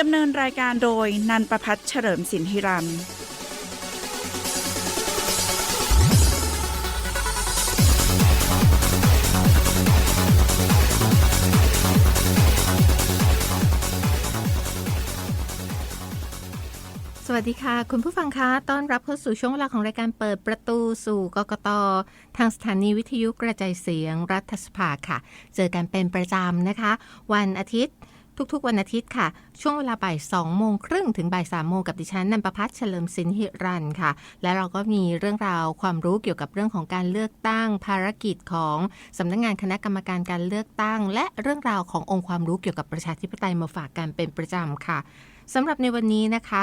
ดำเนินรายการโดยนันประพัฒน์เฉลิมสินธิรันสวัสดีค่ะ คุณผู้ฟังคะ ต้อนรับเข้าสู่ช่วงเวลาของรายการเปิดประตูสู่กกต ทางสถานีวิทยุกระจายเสียงรัฐสภาค่ะ เจอกันเป็นประจำนะคะ วันอาทิตย์ ทุกๆ วันอาทิตย์ค่ะ ช่วงเวลาบ่าย2โมงครึ่งถึงบ่าย3โมงกับดิฉันนันประพัฒน์เฉลิมสินหิรันค่ะ และเราก็มีเรื่องราวความรู้เกี่ยวกับเรื่องของการเลือกตั้ง ภารกิจของสำนักงานคณะกรรมการการเลือกตั้ง และเรื่องราวขององค์ความรู้เกี่ยวกับประชาธิปไตยมาฝากกันเป็นประจำค่ะสำหรับในวันนี้นะคะ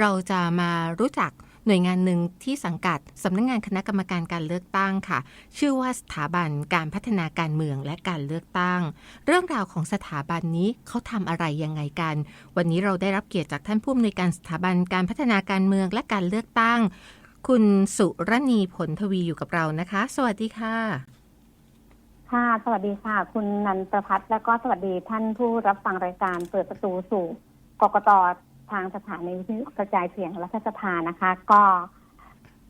เราจะมารู้จัก หน่วยงานหนึ่งที่สังกัดสำนักงงานคณะกรรมการการเลือกตั้งค่ะ ชื่อว่าสถาบันการพัฒนาการเมืองและการเลือกตั้ง เรื่องราวของสถาบันนี้เขาทำอะไรยังไงกัน วันนี้เราได้รับเกียรติจากท่านผู้อำนวยการสถาบันการพัฒนาการเมืองและการเลือกตั้ง คุณสุรณีผลทวีอยู่กับเรานะคะ สวัสดีค่ะค่ะ สวัสดีค่ะ คุณนันประพัฒน์และก็สวัสดีท่านผู้รับฟังรายการเปิดประตูสู่กกต ทางสถานีวิทยุกระจายเสียงรัฐสภานะคะ ก็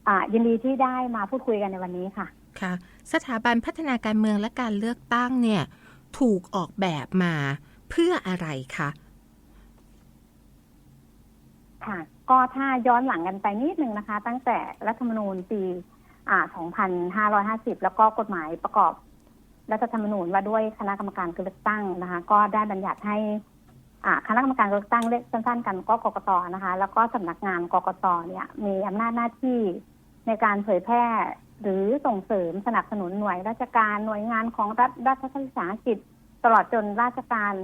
อ่ายินดีที่ได้มาพูดคุยกันในวันนี้ค่ะ ค่ะ สถาบันพัฒนาการเมืองและการเลือกตั้งเนี่ย ถูกออกแบบมาเพื่ออะไรคะค่ะ ก็ถ้าย้อนหลังกันไปนิดนึงนะคะ ตั้งแต่รัฐธรรมนูญปีอ่า2550 แล้วก็กฎหมายประกอบรัฐธรรมนูญว่าด้วยคณะกรรมการการเลือกตั้งนะคะ ก็ได้บัญญัติให้อ่า คณะกรรมการการเลือกตั้งเรียกสั้นๆกันก็กกตนะคะ แล้วก็สำนักงานกกตเนี่ย มีอำนาจหน้าที่ในการเผยแพร่หรือส่งเสริมสนับสนุนหน่วยราชการหน่วยงานของรัฐรัฐวิสาหกิจตลอดจนราชการ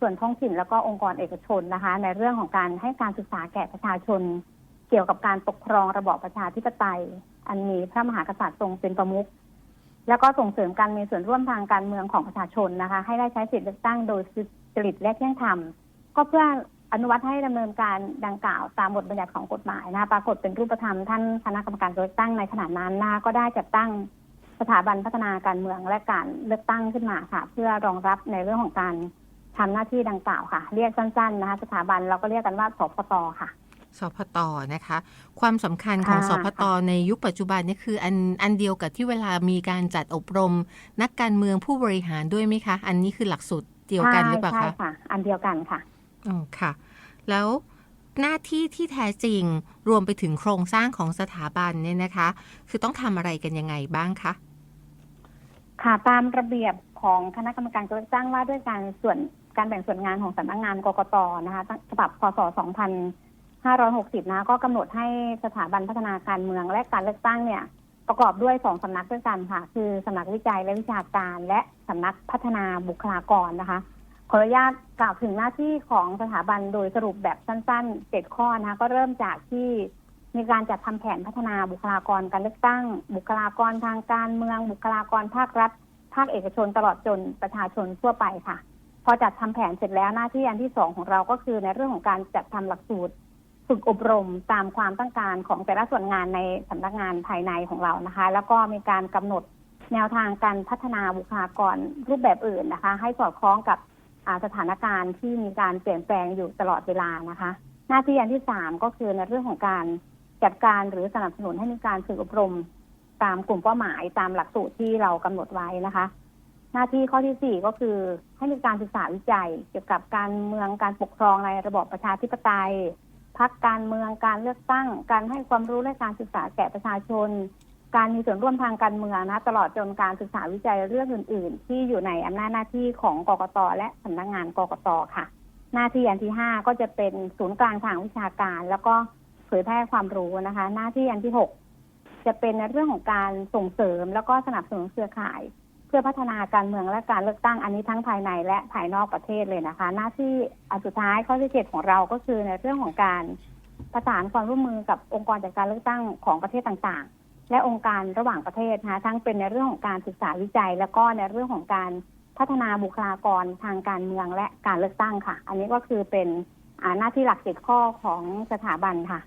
ส่วนท้องถิ่นแล้วก็องค์กรเอกชนนะคะ ในเรื่องของการให้การศึกษาแก่ประชาชน เกี่ยวกับการปกครองระบอบประชาธิปไตย อันมีพระมหากษัตริย์ทรงเป็นประมุขแล้วก็ส่งเสริมการมีส่วนร่วมทางการเมืองของประชาชนนะคะ ให้ได้ใช้สิทธิเลือกตั้งโดยสุจริตและเที่ยงธรรม ก็เพื่ออนุวัตให้ดำเนินการดังกล่าวตามบทบัญญัติของกฎหมายนะคะปรากฏเป็นรูปธรรมท่านคณะกรรมการเลือกตั้งในขณะนั้นนะคะก็ได้จัดตั้งสถาบันพัฒนาการเมืองและการเลือกตั้งขึ้นมาค่ะ เพื่อรองรับในเรื่องของการทำหน้าที่ดังกล่าวค่ะ เรียกสั้นๆนะคะสถาบันเราก็เรียกกันว่าสพตค่ะสพตนะคะ ความสำคัญของค่ะสพตในยุคปัจจุบันนี่คืออันอันเดียวกับที่เวลามีการจัดอบรม นักการเมืองผู้บริหารด้วยไหมคะ อันนี้คือหลักสูตรเดียวกันหรือเปล่าใช่คะค่ะ อันเดียวกันค่ะ อ๋อค่ะ แล้วหน้าที่ที่แท้จริงรวมไปถึงโครงสร้างของสถาบันเนี่ยนะคะ คือต้องทำอะไรกันยังไงบ้างคะค่ะตามระเบียบของคณะกรรมการการเลือกตั้งว่าด้วยการส่วนการแบ่งส่วนงานของสำนักงานกกตนะคะตั้งฉบับพศ 2560 นะก็กำหนดให้สถาบันพัฒนาการเมืองและการเลือกตั้งเนี่ย ประกอบด้วยสองสำนักด้วยกันค่ะ คือสำนักวิจัยและวิชาการและสำนักพัฒนาบุคลากรนะคะ ขออนุญาตกล่าวถึงหน้าที่ของสถาบันโดยสรุปแบบสั้นๆเจ็ดข้อนะคะก็เริ่มจากที่มีการจัดทำแผนพัฒนาบุคลากรการเลือกตั้ง บุคลากรทางการเมือง บุคลากรภาครัฐ ภาคเอกชนตลอดจนประชาชนทั่วไปค่ะ พอจัดทำแผนเสร็จแล้วหน้าที่อันที่สองของเราก็คือในเรื่องของการจัดทำหลักสูตรฝึกอบรมตามความต้องการของแต่ละส่วนงานในสำนักงานภายในของเรานะคะ แล้วก็มีการกำหนดแนวทางการพัฒนาบุคลากรรูปแบบอื่นนะคะ ให้สอดคล้องกับ สถานการณ์ที่มีการเปลี่ยนแปลงอยู่ตลอดเวลานะคะ หน้าที่อันที่สามก็คือในเรื่องของการจัดการหรือสนับสนุนให้มีการฝึกอบรม ตามกลุ่มเป้าหมายตามหลักสูตรที่เรากำหนดไว้นะคะ หน้าที่ข้อที่สี่ก็คือให้มีการศึกษาวิจัย เกี่ยวกับการเมืองการปกครองในระบอบประชาธิปไตยพักการเมืองการเลือกตั้ง การให้ความรู้และการศึกษาแก่ประชาชน การมีส่วนร่วมทางการเมืองนะตลอดจนการศึกษาวิจัยเรื่องอื่น ๆ ที่อยู่ในอำนาจหน้าที่ของกกตและสำนักงานกกตค่ะ หน้าที่อันที่ห้าก็จะเป็นศูนย์กลางทางวิชาการ แล้วก็เผยแพร่ความรู้นะคะ หน้าที่อันที่หกจะเป็นในเรื่องของการส่งเสริมแล้วก็สนับสนุนเครือข่าย เพื่อพัฒนาการเมืองและการเลือกตั้งอันนี้ทั้งภายในและภายนอกประเทศเลยนะคะ หน้าที่อันสุดท้ายข้อที่เจ็ดของเราก็คือในเรื่องของการประสานความร่วมมือกับองค์กรจัดการเลือกตั้งของประเทศต่างๆ และองค์การระหว่างประเทศนะคะทั้งเป็นในเรื่องของการศึกษาวิจัย แล้วก็ในเรื่องของการพัฒนาบุคลากรทางการเมืองและการเลือกตั้งค่ะ อันนี้ก็คือเป็นหน้าที่หลักสิบข้อของสถาบันค่ะ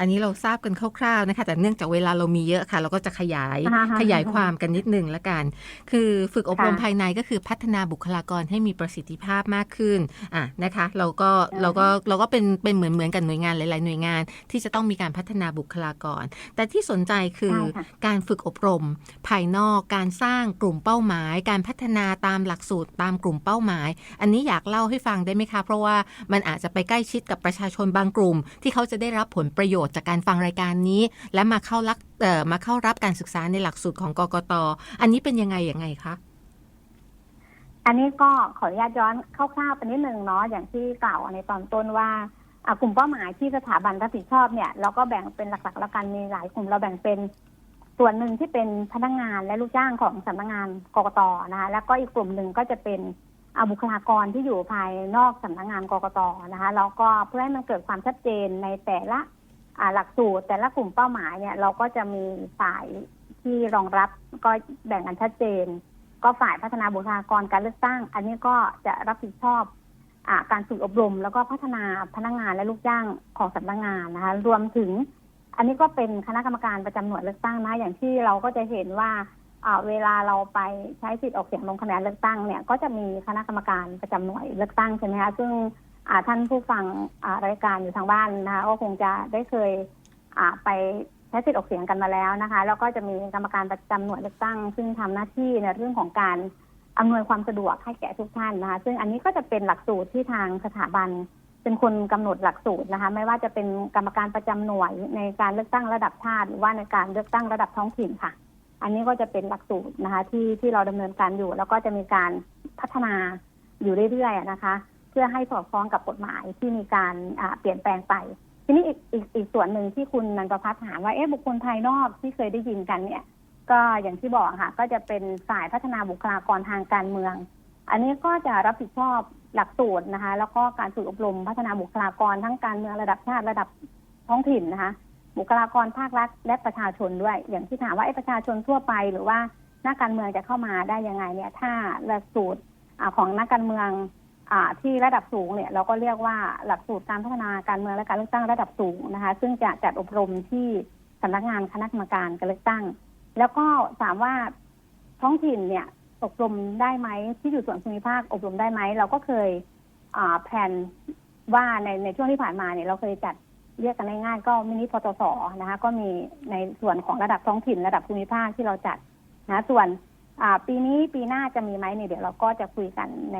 อันนี้เราทราบกันคร่าวๆนะคะ แต่เนื่องจากเวลาเรามีเยอะค่ะ เราก็จะขยายอ่าฮะขยายความกันนิดนึงละกัน คือฝึกอบรมค่ะภายในก็คือพัฒนาบุคลากรให้มีประสิทธิภาพมากขึ้นอะนะคะ เราก็อ่าเราก็เราก็เป็นเป็นเหมือนเหมือนกันหน่วยงานหลายๆหน่วยงาน ที่จะต้องมีการพัฒนาบุคลากร แต่ที่สนใจคือใช่ค่ะการฝึกอบรม ภายนอกการสร้างกลุ่มเป้าหมาย การพัฒนาตามหลักสูตรตามกลุ่มเป้าหมาย อันนี้อยากเล่าให้ฟังได้ไหมคะ เพราะว่ามันอาจจะไปใกล้ชิดกับประชาชนบางกลุ่ม ที่เขาจะได้รับผลประโยชน์จากการฟังรายการนี้ และมาเข้ารักมาเข้ารับการศึกษาในหลักสูตรของกกตอันนี้เป็นยังไงยังไงคะอันนี้ก็ขออนุญาตย้อนคร่าวๆไปนิดนึงเนาะอย่างที่กล่าวในตอนต้นว่ากลุ่มเป้าหมายที่สถาบันรับผิดชอบเนี่ยเราก็แบ่งเป็นหลักๆแล้วกันมีหลายกลุ่มเราแบ่งเป็นส่วนหนึ่งที่เป็นพนักงานและลูกจ้างของสำนักงานกกตนะคะแล้วก็อีกกลุ่มหนึ่งก็จะเป็นอบุคลากรที่อยู่ภายนอกสำนักงานกกตนะคะแล้วก็เพื่อให้มันเกิดความชัดเจนในแต่ละ หลักสูตรแต่ละกลุ่มเป้าหมายเนี่ยเราก็จะมีฝ่ายที่รองรับก็แบ่งกันชัดเจน ก็ฝ่ายพัฒนาบุคลากรการเลือกตั้ง อันนี้ก็จะรับผิดชอบอการฝึกอบรม แล้วก็พัฒนาพนักงานและลูกจ้างของสำนักงานนะคะ รวมถึง อันนี้ก็เป็นคณะกรรมการประจำหน่วยเลือกตั้งนะอย่างที่เราก็จะเห็นว่าเวลาเราไปใช้สิทธิ์ออกเสียงลงคะแนนเลือกตั้งเนี่ย ก็จะมีคณะกรรมการประจำหน่วยเลือกตั้งใช่ไหมคะซึ่ง ท่านผู้ฟังรายการอยู่ทางบ้านนะคะก็คงจะได้เคยอาไปใช้สิทธิ์ออกเสียงกันมาแล้วนะคะแล้วก็จะมีกรรมการประจำหน่วยเลือกตั้ง ซึ่งทำหน้าที่ในเรื่องของการอำนวยความสะดวกให้แก่ทุกท่านนะคะ ซึ่งอันนี้ก็จะเป็นหลักสูตรที่ทางสถาบันเป็นคนกำหนดหลักสูตรนะคะ ไม่ว่าจะเป็นกรรมการประจำหน่วยในการเลือกตั้งระดับชาติ หรือว่าในการเลือกตั้งระดับท้องถิ่นค่ะ อันนี้ก็จะเป็นหลักสูตรนะคะ ที่ที่เราดำเนินการอยู่ แล้วก็จะมีการพัฒนาอยู่เรื่อยๆนะคะ เพื่อให้สอดคล้องกับกฎหมายที่มีการเปลี่ยนแปลงไป ทีนี้อีกอีกอีกส่วนหนึ่งที่คุณนันประพัฒน์ถามว่าเอ๊ะบุคคลภายนอกที่เคยได้ยินกันเนี่ย ก็อย่างที่บอกค่ะ ก็จะเป็นฝ่ายพัฒนาบุคลากรทางการเมือง อันนี้ก็จะรับผิดชอบหลักสูตรนะคะ แล้วก็การฝึกอบรมพัฒนาบุคลากรทั้งการเมืองระดับชาติระดับท้องถิ่นนะคะ บุคลากรภาครัฐและประชาชนด้วย อย่างที่ถามว่าไอ้ประชาชนทั่วไปหรือว่านักการเมืองจะเข้ามาได้ยังไงเนี่ย ถ้าหลักสูตรของนักการเมือง ที่ระดับสูงเนี่ยเราก็เรียกว่าหลักสูตรการพัฒนาการเมืองและการเลือกตั้งระดับสูงนะคะ ซึ่งจะจัดอบรมที่สำนักงานคณะกรรมการการเลือกตั้ง แล้วก็ถามว่าท้องถิ่นเนี่ยอบรมได้ไหมที่อยู่ส่วนภูมิภาคอบรมได้ไหมเราก็เคยแผนว่าในในช่วงที่ผ่านมาเนี่ยเราเคยจัดเรียกกันง่ายๆก็มินิพตสนะคะ ก็มีในส่วนของระดับท้องถิ่นระดับภูมิภาคที่เราจัดนะส่วนปีนี้ปีหน้าจะมีไหมเนี่ยเดี๋ยวเราก็จะคุยกันใน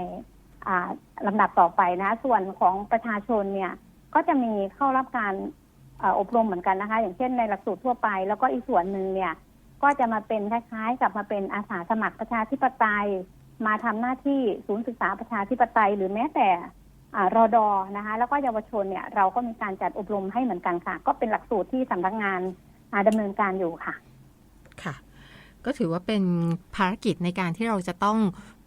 ลำดับต่อไปนะ ส่วนของประชาชนเนี่ยก็จะมีเข้ารับการอบรมเหมือนกันนะคะ อย่างเช่นในหลักสูตรทั่วไป แล้วก็อีกส่วนหนึ่งเนี่ย ก็จะมาเป็นคล้ายๆ กับมาเป็นอาสาสมัครประชาธิปไตย มาทำหน้าที่ศูนย์ศึกษาประชาธิปไตย หรือแม้แต่อารอดอนะคะ แล้วก็เยาวชนเนี่ยเราก็มีการจัดอบรมให้เหมือนกันค่ะ ก็เป็นหลักสูตรที่สำนักงานอ่าดำเนินการอยู่ค่ะ ค่ะ ก็ถือว่าเป็นภารกิจในการที่เราจะต้อง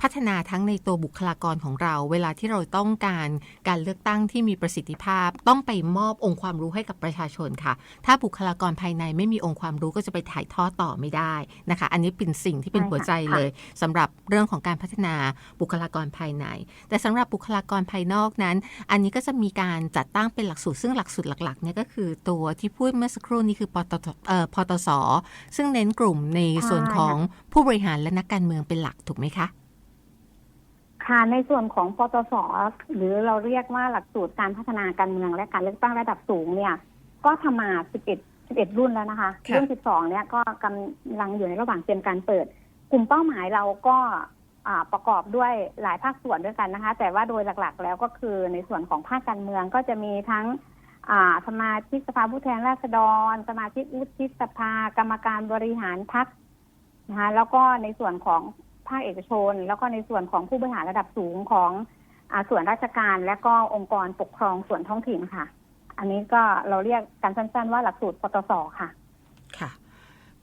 พัฒนาทั้งในตัวบุคลากรของเรา เวลาที่เราต้องการการเลือกตั้งที่มีประสิทธิภาพ ต้องไปมอบองค์ความรู้ให้กับประชาชนค่ะ ถ้าบุคลากรภายในไม่มีองค์ความรู้ก็จะไปถ่ายทอดต่อไม่ได้นะคะ อันนี้เป็นสิ่งที่เป็นใช่ค่ะหัวใจเลยสำหรับเรื่องของการพัฒนาบุคลากรภายใน แต่สำหรับบุคลากรภายนอกนั้น อันนี้ก็จะมีการจัดตั้งเป็นหลักสูตรซึ่งหลักสูตรหลักๆเนี่ยก็คือตัวที่พูดเมื่อสักครู่นี้คือปตทเอ่อพตสซึ่งเน้นกลุ่มในส่วนของผู้บริหารและนักการเมืองเป็นหลักถูกไหมคะ ค่ะในส่วนของปตสหรือเราเรียกว่าหลักสูตรการพัฒนาการเมืองและการเลือกตั้งระดับสูงเนี่ย ก็ทำมา 11 11 รุ่นแล้วนะคะค่ะรุ่น 12 เนี่ยก็กำลังอยู่ในระหว่างเตรียมการเปิด กลุ่มเป้าหมายเราก็อ่าประกอบด้วยหลายภาคส่วนด้วยกันนะคะ แต่ว่าโดยหลักๆ แล้วก็คือในส่วนของภาคการเมืองก็จะมีทั้งอ่าสมาชิกสภาผู้แทนราษฎร สมาชิกวุฒิสภา กรรมการบริหารพรรคนะคะแล้วก็ในส่วนของ ภาคเอกชน แล้วก็ในส่วนของผู้บริหารระดับสูงของอาส่วนราชการและก็องค์กรปกครองส่วนท้องถิ่นค่ะ อันนี้ก็เราเรียกกันสั้น ๆ ว่าหลักสูตรปตสค่ะ ค่ะ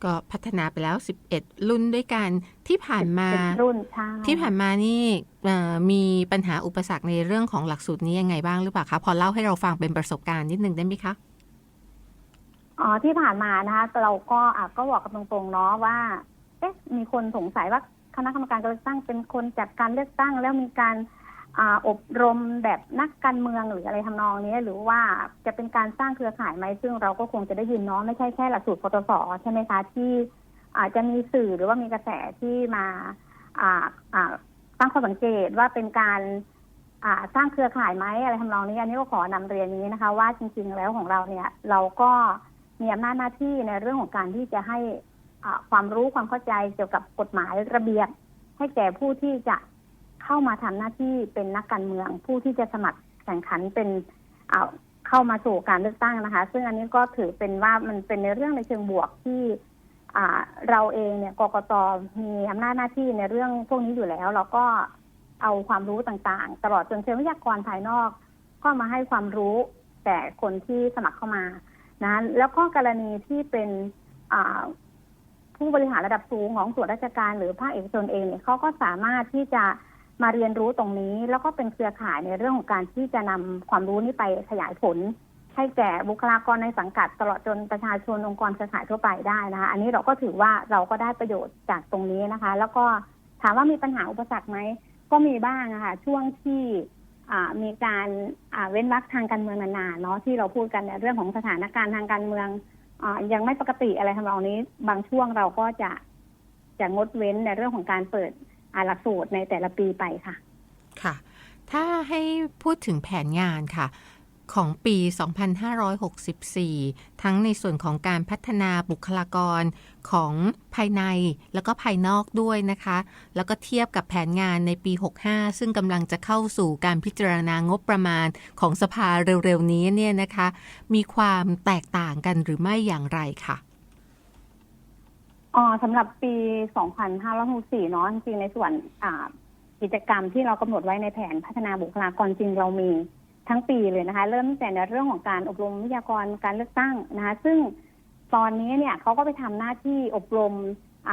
ก็พัฒนาไปแล้ว 11 รุ่นด้วยกันที่ผ่านมาเป็นรุ่นใช่ที่ผ่านมานี่เอ่อมีปัญหาอุปสรรคในเรื่องของหลักสูตรนี้ยังไงบ้างหรือเปล่าคะพอเล่าให้เราฟังเป็นประสบการณ์นิดนึงได้ไหมคะอ๋อที่ผ่านมานะคะ เราก็อะก็บอกกันตรงๆเนาะว่า เอ๊ะมีคนสงสัยว่า คณะกรรมการการเลือกตั้งเป็นคนจัดการเลือกตั้ง แล้วมีการอาอบรมแบบนักการเมืองหรืออะไรทำนองนี้หรือว่าจะเป็นการสร้างเครือข่ายไหมซึ่งเราก็คงจะได้ยินเนาะไม่ใช่แค่หลักสูตรปตสใช่ไหมคะที่อาจจะมีสื่อหรือว่ามีกระแสที่มาอ่าอ่าตั้งข้อสังเกตว่าเป็นการสร้างเครือข่ายไหมอะไรทำนองนี้อันนี้ก็ขอนำเรียนนี้นะคะ ว่าจริง ๆ แล้วของเราเนี่ย เราก็มีอำนาจหน้าที่ในเรื่องของการที่จะให้ ความรู้ความเข้าใจเกี่ยวกับกฎหมายระเบียบ ให้แก่ผู้ที่จะเข้ามาทำหน้าที่เป็นนักการเมือง ผู้ที่จะสมัครแข่งขันเป็นเข้ามาสู่การเลือกตั้งนะคะ ซึ่งอันนี้ก็ถือเป็นว่ามันเป็นในเรื่องในเชิงบวกที่เราเองเนี่ยกกตมีอำนาจหน้าที่ในเรื่องพวกนี้อยู่แล้ว เราก็เอาความรู้ต่างๆ ตลอดจนเชิงวิทยากรภายนอก ก็มาให้ความรู้แต่คนที่สมัครเข้ามานะแล้วก็กรณีที่เป็น ผู้บริหารระดับสูงของส่วนราชการหรือภาคเอกชนเองเนี่ยเขาก็สามารถที่จะมาเรียนรู้ตรงนี้ แล้วก็เป็นเครือข่ายในเรื่องของการที่จะนำความรู้นี้ไปขยายผล ให้แก่บุคลากรในสังกัดตลอดจนประชาชนองค์กรเครือข่ายทั่วไปได้นะคะ อันนี้เราก็ถือว่าเราก็ได้ประโยชน์จากตรงนี้นะคะ แล้วก็ถามว่ามีปัญหาอุปสรรคไหมก็มีบ้างนะคะช่วงที่มีการเว้นวรรคทางการเมืองนานๆเนาะที่เราพูดกันในเรื่องของสถานการณ์ทางการเมือง อ่ายังไม่ปกติอะไรทำนองนี้ บางช่วงเราก็จะจะงดเว้นในเรื่องของการเปิดอ่าหลักสูตรในแต่ละปีไปค่ะ ค่ะ ถ้าให้พูดถึงแผนงานค่ะ ของปี 2564 ทั้งในส่วนของการพัฒนาบุคลากรของภายในแล้วก็ภายนอกด้วยนะคะ แล้วก็เทียบกับแผนงานในปี 65 ซึ่งกำลังจะเข้าสู่การพิจารณางบประมาณของสภาเร็วๆนี้เนี่ยนะคะ มีความแตกต่างกันหรือไม่อย่างไรค่ะอ๋อสำหรับปี 2564 เนาะจริงในส่วนกิจกรรมที่เรากำหนดไว้ในแผนพัฒนาบุคลากรจริงเรามี ทั้งปีเลยนะคะ เริ่มตั้งแต่ในเรื่องของการอบรมวิทยากรการเลือกตั้งนะคะ ซึ่งตอนนี้เนี่ยเขาก็ไปทำหน้าที่อบรม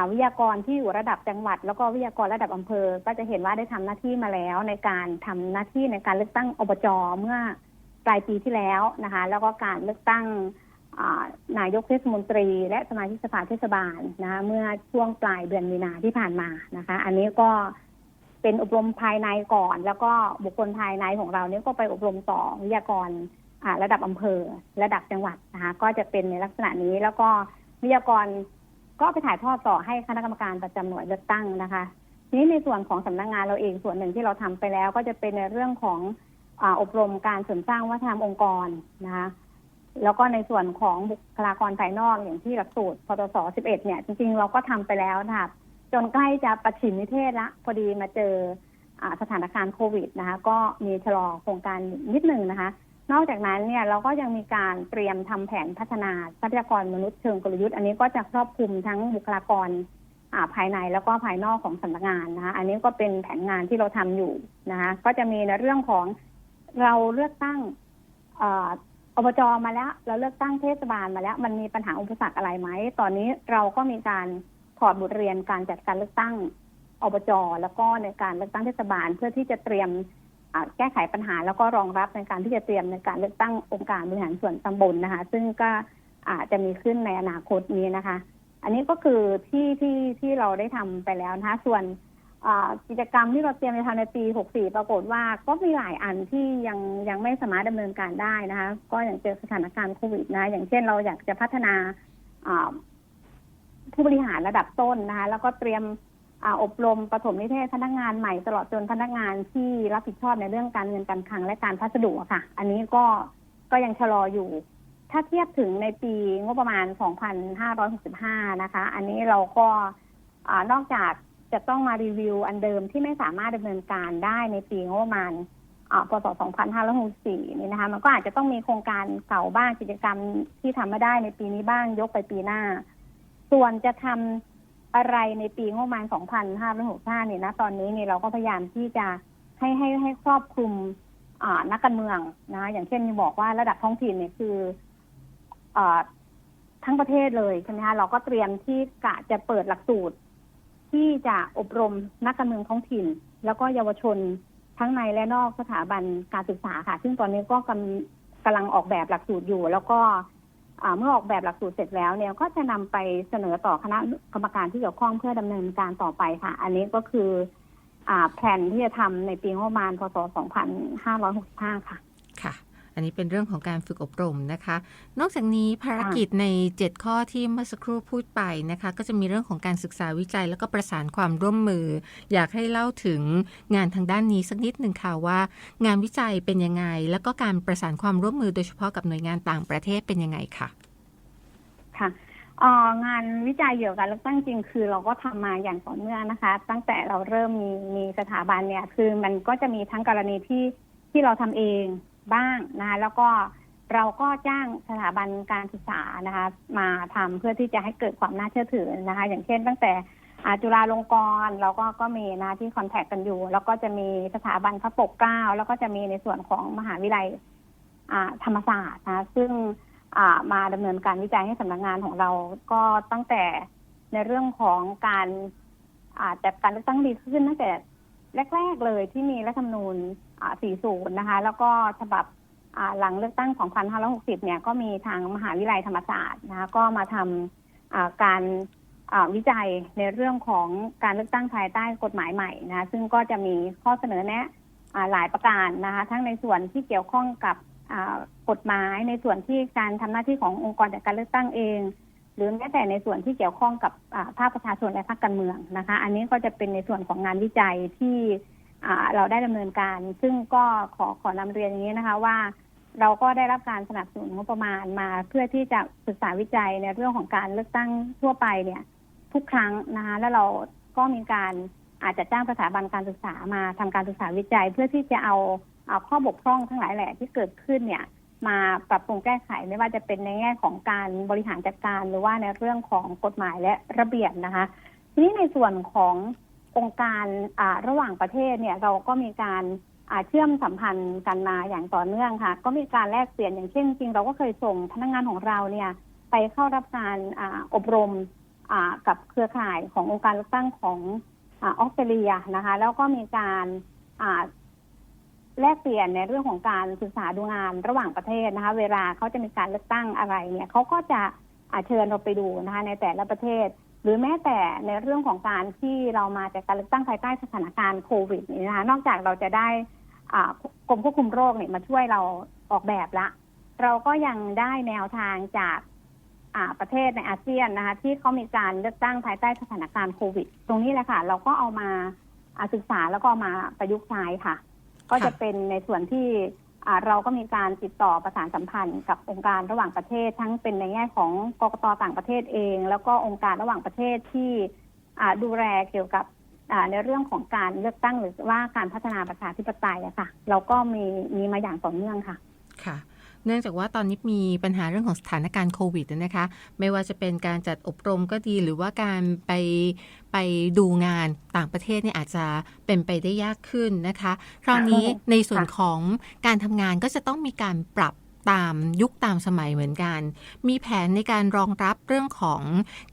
วิทยากรที่อยู่ระดับจังหวัด แล้วก็วิทยากรระดับอำเภอ ก็จะเห็นว่าได้ทำหน้าที่มาแล้วในการทำหน้าที่ในการเลือกตั้งอบจเมื่อปลายปีที่แล้วนะคะ แล้วก็การเลือกตั้งนายกเทศมนตรี และสมาชิกสภาเทศบาลนะคะเมื่อช่วงปลายเดือนมีนาที่ผ่านมานะคะ อันนี้ก็ เป็นอบรมภายในก่อน แล้วก็บุคคลภายในของเราเนี่ยก็ไปอบรมต่อวิทยากรระดับอำเภอ ระดับจังหวัดนะคะก็จะเป็นในลักษณะนี้แล้วก็วิทยากรก็ไปถ่ายทอดต่อให้คณะกรรมการประจำหน่วยเลือกตั้งนะคะทีนี้ในส่วนของสำนักงานเราเองส่วนหนึ่งที่เราทำไปแล้ว ก็จะเป็นในเรื่องของอบรมการเสริมสร้างวัฒนธรรมองค์กรนะคะแล้วก็ในส่วนของบุคลากรภายนอกอย่างที่หลักสูตรพตส11 เนี่ย จริงๆ เราก็ทำไปแล้วนะคะ จนใกล้จะประชิมนิเทศละพอดีมาเจออสถานการณ์โควิดนะคะ ก็มีชะลอโครงการนิดหนึ่งนะคะ นอกจากนั้นเนี่ยเราก็ยังมีการเตรียมทำแผนพัฒนาทรัพยากรมนุษย์เชิงกลยุทธ์ อันนี้ก็จะครอบคลุมทั้งบุคลากรภายในแล้วก็ภายนอกของสำนักงานนะคะ อันนี้ก็เป็นแผนงานที่เราทำอยู่นะคะ ก็จะมีในเรื่องของเราเลือกตั้งอบจมาแล้ว เราเลือกตั้งเทศบาลมาแล้ว มันมีปัญหาอุปสรรคอะไรไหมตอนนี้เราก็มีการ ถอดบทเรียนการจัดการเลือกตั้งอบจแล้วก็ในการเลือกตั้งเทศบาล เพื่อที่จะเตรียมแก้ไขปัญหาแล้วก็รองรับในการที่จะเตรียมในการเลือกตั้งองค์การบริหารส่วนตำบลนะคะ ซึ่งก็อาจจะมีขึ้นในอนาคตนี้นะคะ อันนี้ก็คือที่ที่ที่เราได้ทำไปแล้วนะคะ ส่วนกิจกรรมที่เราเตรียมจะทำในปี 64 ปรากฏว่าก็มีหลายอันที่ยังยังไม่สามารถดำเนินการได้นะคะ ก็อย่างเจอสถานการณ์โควิดนะ อย่างเช่นเราอยากจะพัฒนา ผู้บริหารระดับต้นนะคะแล้วก็เตรียมอบรมปฐมนิเทศพนักงานใหม่ตลอดจนพนักงานที่รับผิดชอบในเรื่องการเงินการคลังและการพัสดุค่ะ อันนี้ก็ก็ยังชะลออยู่ ถ้าเทียบถึงในปีงบประมาณ 2565 นะคะ อันนี้เราก็อนอกจากจะต้องมารีวิวอันเดิมที่ไม่สามารถดำเนินการได้ในปีงบประมาณพศ 2564 นี่นะคะ มันก็อาจจะต้องมีโครงการเก่าบ้างกิจกรรมที่ทำไม่ได้ในปีนี้บ้างยกไปปีหน้า ส่วนจะทำอะไรในปีงบประมาณ 2565 เนี่ยนะตอนนี้เนี่ยเราก็พยายามที่จะให้ให้ให้ครอบคลุมอ่านักการเมืองนะอย่างเช่นบอกว่าระดับท้องถิ่นเนี่ยคืออ่าทั้งประเทศเลยใช่ไหมคะเราก็เตรียมที่กะจะเปิดหลักสูตร ที่จะอบรมนักการเมืองท้องถิ่น แล้วก็เยาวชนทั้งในและนอกสถาบันการศึกษาค่ะ ซึ่งตอนนี้ก็กำกำลังออกแบบหลักสูตรอยู่ แล้วก็ เมื่อออกแบบหลักสูตรเสร็จแล้วเนี่ยก็จะนำไปเสนอต่อคณะกรรมการที่เกี่ยวข้องเพื่อดำเนินการต่อไปค่ะ อันนี้ก็คืออแผนที่จะทำในปีงบประมาณพศ 2565 ค่ะ ค่ะ อันนี้เป็นเรื่องของการฝึกอบรมนะคะ นอกจากนี้ภารกิจใน 7 ข้อที่เมื่อสักครู่พูดไปนะคะ ก็จะมีเรื่องของการศึกษาวิจัย แล้วก็ประสานความร่วมมือ อยากให้เล่าถึงงานทางด้านนี้สักนิดหนึ่งค่ะว่า งานวิจัยเป็นยังไง แล้วก็การประสานความร่วมมือโดยเฉพาะกับหน่วยงานต่างประเทศเป็นยังไงค่ะค่ะงานวิจัยเกี่ยวกับเลือกตั้งจริงคือเราก็ทำมาอย่างต่อเนื่องนะคะ ตั้งแต่เราเริ่มมีมีสถาบันเนี่ย คือมันก็จะมีทั้งกรณีที่ที่เราทำเอง บ้างนะคะแล้วก็เราก็จ้างสถาบันการศึกษานะคะ มาทำเพื่อที่จะให้เกิดความน่าเชื่อถือนะคะ อย่างเช่น ตั้งแต่จุฬาลงกรณ์เราก็ก็มีนะที่คอนแทคกันอยู่ แล้วก็จะมีสถาบันพระปกเกล้าแล้วก็จะมีในส่วนของมหาวิทยาลัยธรรมศาสตร์นะซึ่งมาดำเนินการวิจัยให้สำนักงานของเราก็ตั้งแต่ในเรื่องของการอ่าจัดการเลือกตั้งดีขึ้นตั้งแต่แรก ๆ เลยที่มีรัฐธรรมนูญ 40 นะคะ แล้วก็ฉบับหลังเลือกตั้ง 2560 เนี่ย ก็มีทางมหาวิทยาลัยธรรมศาสตร์นะคะ ก็มาทำการวิจัยในเรื่องของการเลือกตั้งภายใต้กฎหมายใหม่นะคะซึ่งก็จะมีข้อเสนอแนะหลายประการนะคะ ทั้งในส่วนที่เกี่ยวข้องกับกฎหมายในส่วนที่การทำหน้าที่ขององค์กรจัดการเลือกตั้งเอง หรือแม้แต่ในส่วนที่เกี่ยวข้องกับภาคประชาชนและภาคการเมืองนะคะ อันนี้ก็จะเป็นในส่วนของงานวิจัยที่ เราได้ดำเนินการ ซึ่งก็ขอขอนำเรียนอย่างนี้นะคะว่า เราก็ได้รับการสนับสนุนงบประมาณมา เพื่อที่จะศึกษาวิจัยในเรื่องของการเลือกตั้งทั่วไปเนี่ย ทุกครั้งนะคะแล้วเราก็มีการอาจจะจ้างสถาบันการศึกษามาทำการศึกษาวิจัย เพื่อที่จะเอาเอาข้อบกพร่องทั้งหลายแหล่ที่เกิดขึ้นเนี่ย มาปรับปรุงแก้ไขไม่ว่าจะเป็นในแง่ของการบริหารจัดการ หรือว่าในเรื่องของกฎหมายและระเบียบนะคะ ทีนี้ในส่วนของ องค์การระหว่างประเทศเนี่ยเราก็มีการเชื่อมสัมพันธ์กันมาอย่างต่อเนื่องค่ะ ก็มีการแลกเปลี่ยนอย่างเช่น จริงเราก็เคยส่งพนักงานของเราเนี่ยไปเข้ารับการออบรมกับเครือข่ายขององค์การเลือกตั้งของออสเตรเลียนะคะ แล้วก็มีการแลกเปลี่ยนในเรื่องของการศึกษาดูงานระหว่างประเทศนะคะ เวลาเขาจะมีการเลือกตั้งอะไรเนี่ยเขาก็จะเชิญเราไปดูนะคะในแต่ละประเทศ รือแม้แต่ในเรื่องของการที่เรามาจากการเลือกตั้งภายใต้สถานการณ์โควิดนี้นะคะนอกจากเราจะได้กรมควบคุมโรคเนี่ยมาช่วยเราออกแบบละ เราก็ยังได้แนวทางจากประเทศในอาเซียนนะคะที่เขามีการเลือกตั้งภายใต้สถานการณ์โควิด ตรงนี้แหละค่ะ เราก็เอามาศึกษาแล้วก็มาประยุกต์ใช้ค่ะ ก็จะเป็นในส่วนที่ เราก็มีการติดต่อประสานสัมพันธ์กับองค์การระหว่างประเทศ ทั้งเป็นในแง่ของกกตต่างประเทศเอง แล้วก็องค์การระหว่างประเทศที่ดูแลเกี่ยวกับในเรื่องของการเลือกตั้งหรือว่าการพัฒนาประชาธิปไตยอะค่ะ เราก็มีมีมาอย่างต่อเนื่องค่ะ ค่ะ เนื่องจากว่าตอนนี้มีปัญหาเรื่องของสถานการณ์โควิดนะคะ ไม่ว่าจะเป็นการจัดอบรมก็ดีหรือว่าการไปไปดูงานต่างประเทศเนี่ยอาจจะเป็นไปได้ยากขึ้นนะคะ คราวนี้ในส่วนของการทำงานก็จะต้องมีการปรับ ตามยุคตามสมัยเหมือนกัน มีแผนในการรองรับเรื่องของ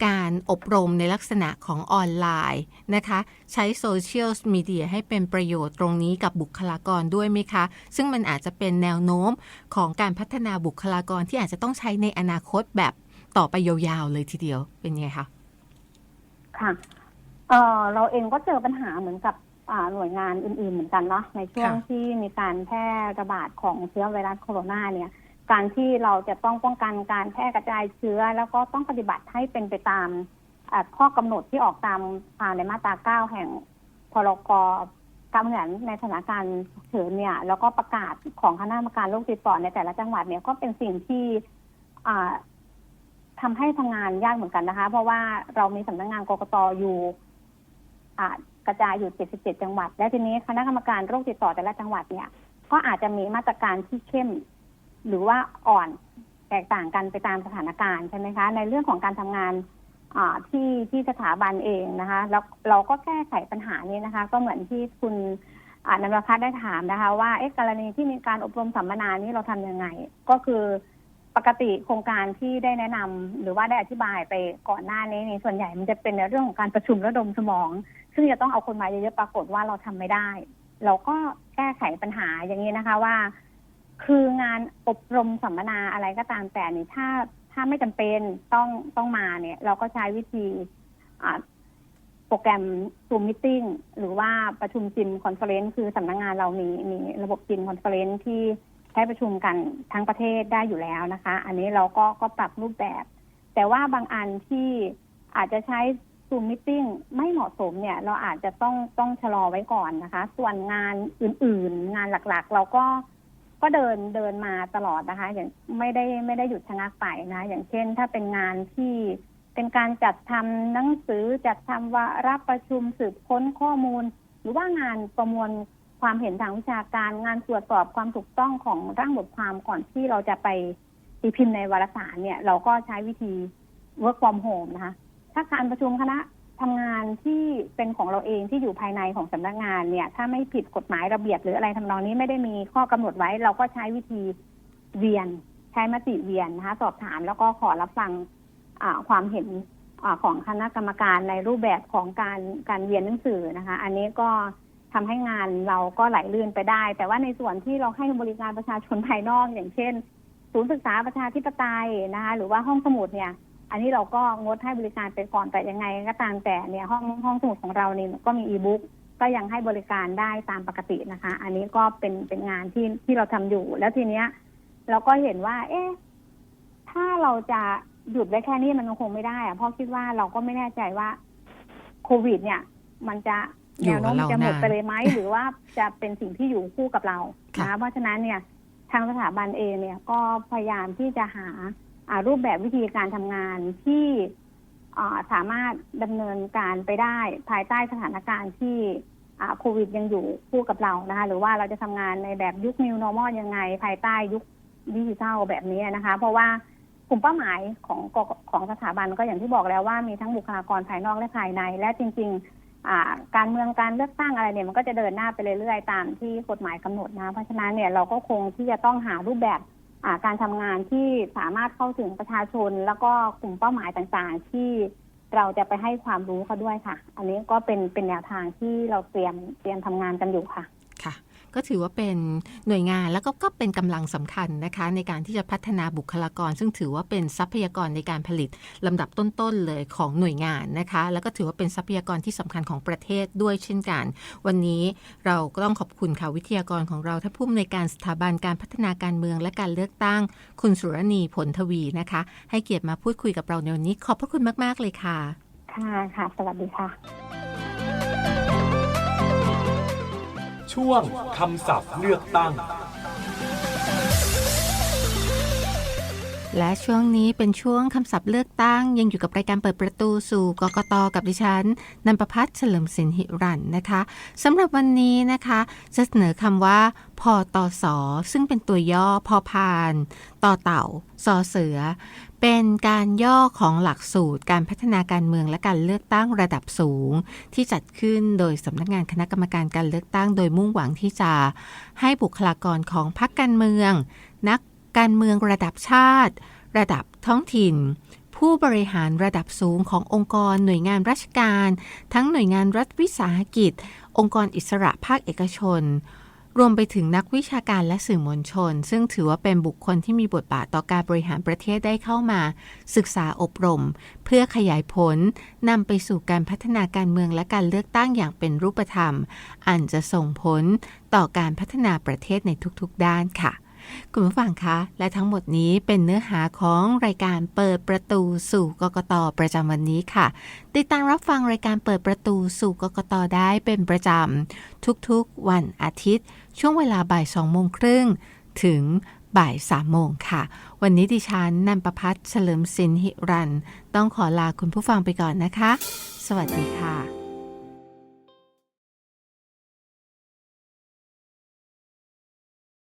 การอบรมในลักษณะของออนไลน์นะคะ ใช้โซเชียลมีเดียให้เป็นประโยชน์ตรงนี้กับบุคลากรด้วยไหมคะ ซึ่งมันอาจจะเป็นแนวโน้มของการพัฒนาบุคลากรที่อาจจะต้องใช้ในอนาคตแบบต่อไปยาวๆเลยทีเดียวเป็นไงคะค่ะเออเราเองก็เจอปัญหาเหมือนกับอ่าหน่วยงานอื่นๆเหมือนกันเนาะในช่วงค่ะที่มีการแพร่ระบาดของเชื้อไวรัสโคโรนาเนี่ย การที่เราจะต้องป้องกันการแพร่กระจายเชื้อ แล้วก็ต้องปฏิบัติให้เป็นไปตามข้อกำหนดที่ออกตามอ่าในมาตราเก้าแห่งพรกการบริหารในสถานการณ์ฉุกเฉินเนี่ย แล้วก็ประกาศของคณะกรรมการโรคติดต่อในแต่ละจังหวัดเนี่ยก็เป็นสิ่งที่อ่าทำให้ทำงานยากเหมือนกันนะคะ เพราะว่าเรามีสำนักงานกรกตอยู่กระจายอยู่ 77 จังหวัด และทีนี้คณะกรรมการโรคติดต่อแต่ละจังหวัดเนี่ย ก็อาจจะมีมาตรการที่เข้ม หรือว่าอ่อนแตกต่างกันไปตามสถานการณ์ใช่ไหมคะ ในเรื่องของการทำงานที่ที่สถาบันเองนะคะ แล้วเราก็แก้ไขปัญหานี้นะคะ ก็เหมือนที่คุณนันทพัฒน์ได้ถามนะคะ ว่าเอ๊ะกรณีที่มีการอบรมสัมมนานี้เราทำยังไง ก็คือปกติโครงการที่ได้แนะนำหรือว่าได้อธิบายไปก่อนหน้านี้ในส่วนใหญ่มันจะเป็นในเรื่องของการประชุมระดมสมอง ซึ่งจะต้องเอาคนมาเยอะๆปรากฏว่าเราทำไม่ได้ เราก็แก้ไขปัญหาอย่างนี้นะคะว่า คืองานอบรมสัมมนาอะไรก็ตามแต่นี่ถ้าถ้าไม่จำเป็นต้องต้องมาเนี่ย เราก็ใช้วิธีโปรแกรม Zoom Meeting หรือว่าประชุมจิมคอนเฟอเรนซ์คือสำนักงานเรามีมีระบบจิมคอนเฟอเรนซ์ที่ใช้ประชุมกันทั้งประเทศได้อยู่แล้วนะคะ อันนี้เราก็ก็ปรับรูปแบบ แต่ว่าบางอันที่อาจจะใช้ Zoom Meeting ไม่เหมาะสมเนี่ย เราอาจจะต้องต้องชะลอไว้ก่อนนะคะ ส่วนงานอื่น ๆ งานหลักๆ เราก็ ก็เดินเดินมาตลอดนะคะ อย่างไม่ได้ไม่ได้หยุดชะงักไปนะ อย่างเช่นถ้าเป็นงานที่เป็นการจัดทำหนังสือจัดทำวาระประชุมสืบค้นข้อมูล หรือว่างานประมวลความเห็นทางวิชาการงานตรวจสอบความถูกต้องของร่างบทความก่อนที่เราจะไปตีพิมพ์ในวารสารเนี่ย เราก็ใช้วิธี work from home นะคะ ถ้าการประชุมคณะ ทำงานที่เป็นของเราเองที่อยู่ภายในของสำนักงานเนี่ย ถ้าไม่ผิดกฎหมายระเบียบหรืออะไรทำนองนี้ไม่ได้มีข้อกำหนดไว้ เราก็ใช้วิธีเวียน ใช้มติเวียนนะคะ สอบถามแล้วก็ขอรับฟังความเห็นอของคณะกรรมการในรูปแบบของการการเวียนหนังสือนะคะ อันนี้ก็ทำให้งานเราก็ไหลลื่นไปได้ แต่ว่าในส่วนที่เราให้บริการประชาชนภายนอกอย่างเช่น ศูนย์ศึกษาประชาธิปไตยนะคะหรือว่าห้องสมุดเนี่ย อันนี้เราก็งดให้บริการไปก่อนแต่ยังไงก็ตามแต่เนี่ยห้องห้องสมุดของเราเนี่ยก็มีอีบุ๊กก็ยังให้บริการได้ตามปกตินะคะ อันนี้ก็เป็นเป็นงานที่ที่เราทำอยู่ แล้วทีเนี้ย เราก็เห็นว่า เอ๊ะถ้าเราจะหยุดไว้แค่นี้มันคงไม่ได้อะเพราะคิดว่าเราก็ไม่แน่ใจว่าโควิด เนี่ย มันจะอยู่แนวโน้มกับเราจะหมดนานไปเลยไหมหรือว่าจะเป็นสิ่งที่อยู่คู่กับเราค่ะนะเพราะฉะนั้นเนี่ย ทางสถาบันเองเนี่ยก็พยายามที่จะหาอ่า รูปแบบวิธีการทำงานที่สามารถดำเนินการไปได้ภายใต้สถานการณ์ที่โควิดยังอยู่คู่กับเรานะคะหรือว่าเราจะทำงานในแบบยุค New Normal ยังไง ภายใต้ยุคดิจิทัลแบบนี้นะคะ เพราะว่ากลุ่มเป้าหมายของของสถาบันก็อย่างที่บอกแล้วว่ามีทั้งบุคลากรภายนอกและภายใน และจริง ๆ การเมืองการเลือกตั้งอะไรเนี่ยมันก็จะเดินหน้าไปเรื่อยๆ ตามที่กฎหมายกำหนดนะ เพราะฉะนั้นเนี่ยเราก็คงที่จะต้องหารูปแบบ การทำงานที่สามารถเข้าถึงประชาชน แล้วก็กลุ่มเป้าหมายต่างๆ ที่เราจะไปให้ความรู้เขาด้วยค่ะ อันนี้ก็เป็นเป็นแนวทางที่เราเตรียมเตรียมทำงานกันอยู่ค่ะค่ะ ก็ถือว่าเป็นหน่วยงานแล้วก็ก็เป็นกำลังสำคัญนะคะในการที่จะพัฒนาบุคลากร ซึ่งถือว่าเป็นทรัพยากรในการผลิตลำดับต้นๆเลยของหน่วยงานนะคะ แล้วก็ถือว่าเป็นทรัพยากรที่สำคัญของประเทศด้วยเช่นกัน วันนี้เราก็ต้องขอบคุณค่ะวิทยากรของเราท่านผู้อำนวยการสถาบันการพัฒนาการเมืองและการเลือกตั้ง คุณสุรณีผลทวีนะคะ ให้เกียรติมาพูดคุยกับเราในวันนี้ ขอบพระคุณมาก ๆ เลยค่ะ ค่ะค่ะ สวัสดีค่ะ ช่วงคำศัพท์เลือกตั้ง และช่วงนี้เป็นช่วงคำศัพท์เลือกตั้ง ยังอยู่กับรายการเปิดประตูสู่กกตกับดิฉันนันประพัฒน์เฉลิมสินหิรันนะคะสำหรับวันนี้นะคะจะเสนอคำว่าพอตอสอซึ่งเป็นตัวย่อพอพาน ต่อเต่า สอเสือ เป็นการย่อของหลักสูตรการพัฒนาการเมืองและการเลือกตั้งระดับสูง ที่จัดขึ้นโดยสำนักงานคณะกรรมการการเลือกตั้ง โดยมุ่งหวังที่จะให้บุคลากรของพรรคการเมือง นักการเมืองระดับชาติ ระดับท้องถิ่น ผู้บริหารระดับสูงขององค์กรหน่วยงานราชการ ทั้งหน่วยงานรัฐวิสาหกิจ องค์กรอิสระภาคเอกชน รวมไปถึงนักวิชาการและสื่อมวลชน ซึ่งถือว่าเป็นบุคคลที่มีบทบาทต่อการบริหารประเทศได้เข้ามา ศึกษาอบรม เพื่อขยายผลนำไปสู่การพัฒนาการเมืองและการเลือกตั้งอย่างเป็นรูปธรรม อันจะส่งผลต่อการพัฒนาประเทศในทุกๆด้านค่ะ คุณผู้ฟังคะ และทั้งหมดนี้เป็นเนื้อหาของรายการเปิดประตูสู่กกตประจำวันนี้ค่ะ ติดตามรับฟังรายการเปิดประตูสู่กกตได้เป็นประจำทุกๆวันอาทิตย์ ช่วงเวลาบ่ายสองโมงครึ่งถึงบ่ายสามโมงค่ะ วันนี้ดิฉันนันประพัฒน์เฉลิมสินหิรัน ต้องขอลาคุณผู้ฟังไปก่อนนะคะ สวัสดีค่ะ